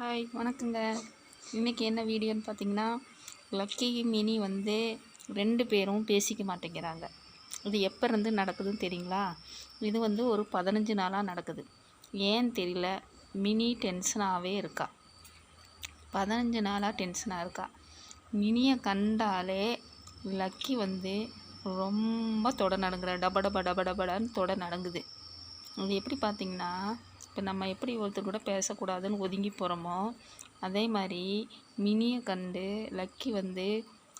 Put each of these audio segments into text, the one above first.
Hi வணக்கங்க. இன்றைக்கி என்ன வீடியோன்னு பார்த்தீங்கன்னா லக்கி மினி வந்து ரெண்டு பேரும் பேசிக்க மாட்டேங்கிறாங்க. இது எப்போ இருந்து நடக்குதுன்னு தெரியுங்களா? இது வந்து ஒரு பதினஞ்சு நாளாக நடக்குது. ஏன்னு தெரியல? மினி டென்ஷனாகவே இருக்கா? பதினஞ்சு நாளாக டென்ஷனாக இருக்கா? மினியை கண்டாலே லக்கி வந்து ரொம்ப தொட நடங்குற. டப டப டப டபடான்னு தொட நடங்குது. அது எப்படி பார்த்தீங்கன்னா இப்போ நம்ம எப்படி ஒருத்தர் கூட பேசக்கூடாதுன்னு ஒதுங்கி போகிறோமோ அதே மாதிரி மினியை கண்டு லக்கி வந்து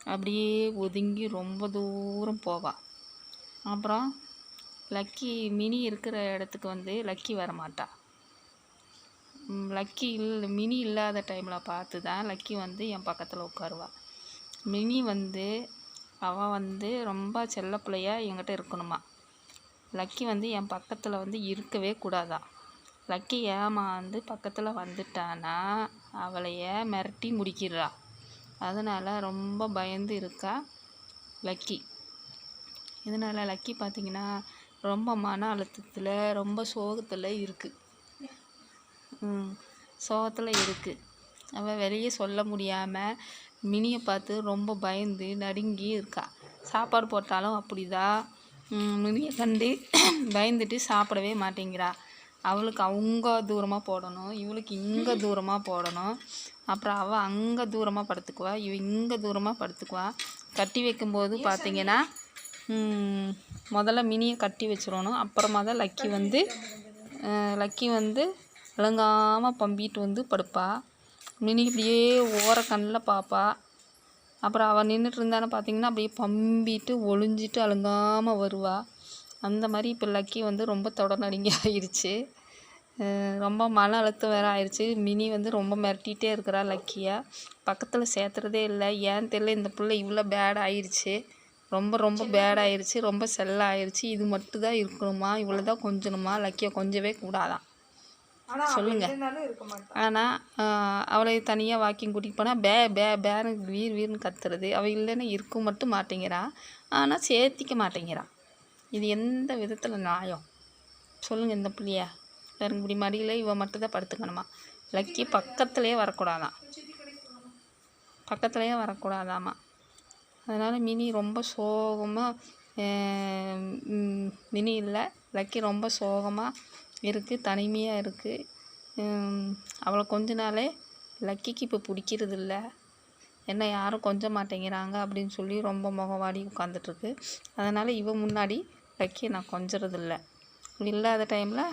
அப்படியே ஒதுங்கி ரொம்ப தூரம் போவா. அப்புறம் லக்கி மினி இருக்கிற இடத்துக்கு வந்து லக்கி வரமாட்டா. லக்கி இல் மினி இல்லாத டைமில் பார்த்து தான் லக்கி வந்து என் பக்கத்தில் உட்காருவா. மினி வந்து அவள் வந்து ரொம்ப செல்ல பிள்ளையாக என்கிட்ட இருக்கணுமா. லக்கி வந்து என் பக்கத்தில் வந்து இருக்கவே கூடாதா. லக்கி ஏமாந்து பக்கத்தில் வந்துட்டானா அவளைய மிரட்டி முடிக்கிறா. அதனால் ரொம்ப பயந்து இருக்கா லக்கி. இதனால் லக்கி பார்த்திங்கன்னா ரொம்ப மன அழுத்தத்தில் ரொம்ப சோகத்தில் இருக்குது ம் சோகத்தில் இருக்குது அவள் வெளியே சொல்ல முடியாமல் மினியை பார்த்து ரொம்ப பயந்து நடுங்கி இருக்கா. சாப்பாடு போட்டாலும் அப்படிதான். மினியை கண்டு பயந்துட்டு சாப்பிடவே மாட்டேங்கிறா. அவளுக்கு அவங்க தூரமாக போடணும் இவளுக்கு இங்கே தூரமாக போடணும். அப்புறம் அவள் அங்கே தூரமாக படுத்துக்குவா இவ இங்கே தூரமாக படுத்துக்குவா. கட்டி வைக்கும்போது பார்த்தீங்கன்னா முதல்ல மினியை கட்டி வச்சிடணும். அப்புறமா தான் லக்கி வந்து லக்கி வந்து விளங்காமல் பம்பிட்டு வந்து படுப்பா. மினி இப்படியே ஓர கண்ணில் பார்ப்பா அப்புறம் அவள் நின்றுட்டு இருந்தானே பார்த்தீங்கன்னா அப்படியே பம்பிட்டு ஒளிஞ்சிட்டு அழுங்காமல் வருவாள் அந்த மாதிரி இப்போ லக்கி வந்து ரொம்ப தொடர்நடுங்கி ஆயிடுச்சு ரொம்ப மன அழுத்தம் வேறு ஆயிடுச்சு மினி வந்து ரொம்ப மிரட்டிகிட்டே இருக்கிறா லக்கியை பக்கத்தில் சேர்த்துறதே இல்லை. ஏன் தெரியல இந்த பிள்ளை இவ்வளோ பேட் ஆயிடுச்சு ரொம்ப ரொம்ப பேட் ஆயிடுச்சு ரொம்ப செல்ல ஆயிடுச்சு இது மட்டும் தான் இருக்கணுமா? இவ்வளோ தான் கொஞ்சணுமா லக்கியை கொஞ்சவே கூடாதான். சொல்லுங்க. ஆனால் அவளை தனியாக வாக்கிங் கூட்டிகிட்டு போனால் பே பே பேனு வீர் வீர்னு கத்துறது. அவள் இல்லைன்னா இருக்க மட்டும் மாட்டேங்கிறா. ஆனால் சேர்த்திக்க மாட்டேங்கிறா. இது எந்த விதத்தில் நியாயம்? சொல்லுங்கள் இந்த பிள்ளைய. பாருங்க இப்படி மடியில் இவன் மட்டும் தான் படுத்துக்கணுமா? லக்கி பக்கத்துலேயே வரக்கூடாதாம் பக்கத்துலேயே வரக்கூடாதாமா? அதனால் மினி ரொம்ப சோகமாக மினி இல்லை. லக்கி ரொம்ப சோகமாக இருக்குது தனிமையாக இருக்குது அவளை கொஞ்ச நாளே லக்கிக்கு இப்போ பிடிக்கிறது இல்லை. என்ன யாரும் கொஞ்ச மாட்டேங்கிறாங்க அப்படின்னு சொல்லி ரொம்ப முகவாடி உட்காந்துட்ருக்கு அதனால் இவன் முன்னாடி லக்கியை நான் கொஞ்சறதில்ல. இல்லாத டைமில்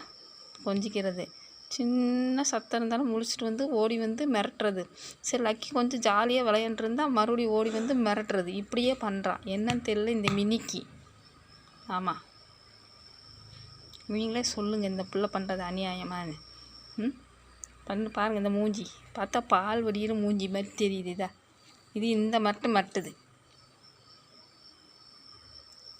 கொஞ்சிக்கிறது. சின்ன சத்தம் இருந்தாலும் முழிச்சிட்டு வந்து ஓடி வந்து மிரட்டுறது. சரி லக்கி கொஞ்சம் ஜாலியாக விளையாண்டுருந்தா மறுபடியும் ஓடி வந்து மிரட்டுறது. இப்படியே பண்ணுறான் என்னன்னு தெரியல இந்த மினிக்கு. ஆமாம் நீங்களே சொல்லுங்கள் இந்த பிள்ளை பண்ணுறது அநியாயமாக ம்? பண்ணு பாருங்கள் இந்த மூஞ்சி. பார்த்தா பால் வடிகிற மூஞ்சி மாதிரி தெரியுது இதா. இது இந்த மட்டும் மட்டுது